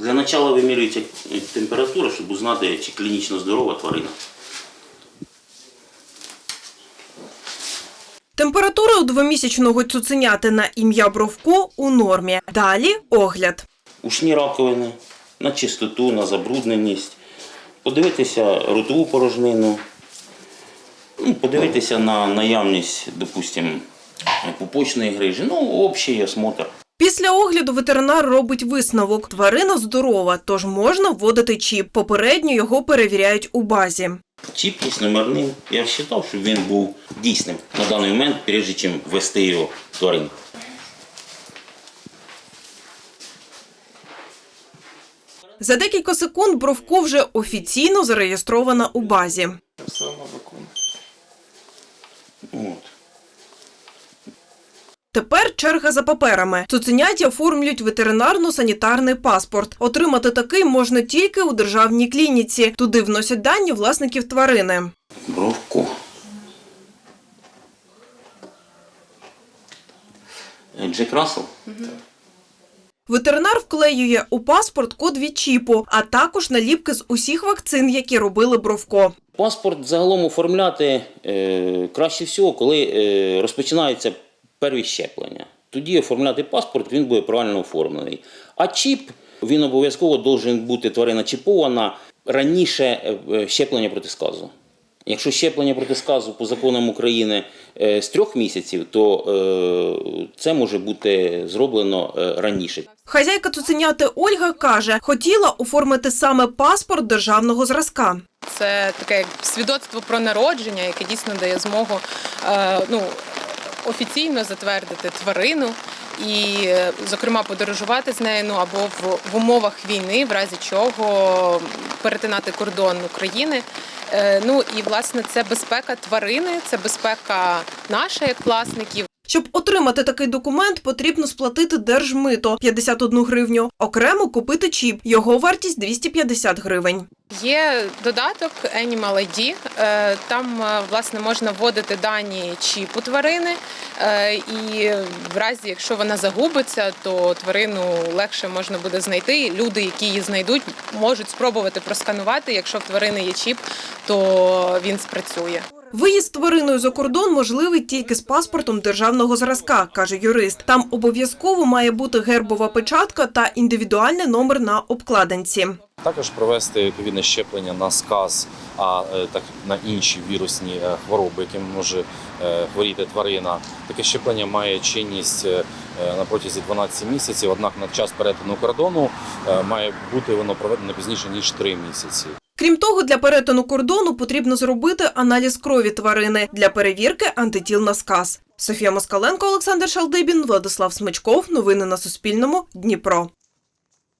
Для початку вимірюється е, температура, щоб узнати, чи клінічно здорова тварина. Температура у двомісячного цуценяти на ім'я Бровко у нормі. Далі огляд. Ушні раковини, на чистоту, на забрудненість, подивитися ротову порожнину, ну, подивитися на наявність, допустимо, пупочної грижі, ну, общий осмотр. Після огляду ветеринар робить висновок. Тварина здорова, тож можна вводити чіп. Попередньо його перевіряють у базі. Чіп є номерним. Я вважав, щоб він був дійсним на даний момент, перш чим ввести його в тварин. За декілька секунд Бровко вже офіційно зареєстрована у базі. Одно. От. Тепер черга за паперами. Цуценяті оформлюють ветеринарно-санітарний паспорт. Отримати такий можна тільки у державній клініці. Туди вносять дані власників тварини. Бровко. Е, Джек Рассел? Ветеринар вклеює у паспорт код від чіпу, а також наліпки з усіх вакцин, які робили Бровко. Паспорт загалом оформляти е, краще всього, коли е, розпочинаються перві щеплення. Тоді оформляти паспорт, він буде правильно оформлений. А чіп він обов'язково повинен бути тварина чіпована раніше е, щеплення проти сказу. Якщо щеплення проти сказу по законам України е, з трьох місяців, то е, це може бути зроблено раніше. Хазяйка цуценяти Ольга каже, хотіла оформити саме паспорт державного зразка. Це таке свідоцтво про народження, яке дійсно дає змогу ну, офіційно затвердити тварину і, е, зокрема, подорожувати з нею ну, або в, в умовах війни, в разі чого перетинати кордон України. Е, ну і власне це безпека тварини, це безпека наша як власників. Щоб отримати такий документ, потрібно сплатити держмито 51 гривню. Окремо купити чіп. Його вартість 250 гривень. Є додаток Animal ID. е, Там е, власне можна вводити дані чіпу тварини, е, і в разі, якщо вона загубиться, то тварину легше можна буде знайти. Люди, які її знайдуть, можуть спробувати просканувати. Якщо в тварини є чіп, то він спрацює. Виїзд твариною за кордон можливий тільки з паспортом державного зразка, каже юрист. Там обов'язково має бути гербова печатка та індивідуальний номер на обкладинці. Також провести відповідне щеплення на сказ, а е, так на інші вірусні е, хвороби, якими може е, хворіти тварина. Таке щеплення має чинність на протязі 12 місяців. Однак на час перетину кордону має бути воно проведено пізніше ніж 3 місяці. Крім того, для перетину кордону потрібно зробити аналіз крові тварини для перевірки антитіл на сказ. Софія Москаленко, Олександр Шалдибін, Владислав Смичков. Новини на Суспільному. Дніпро.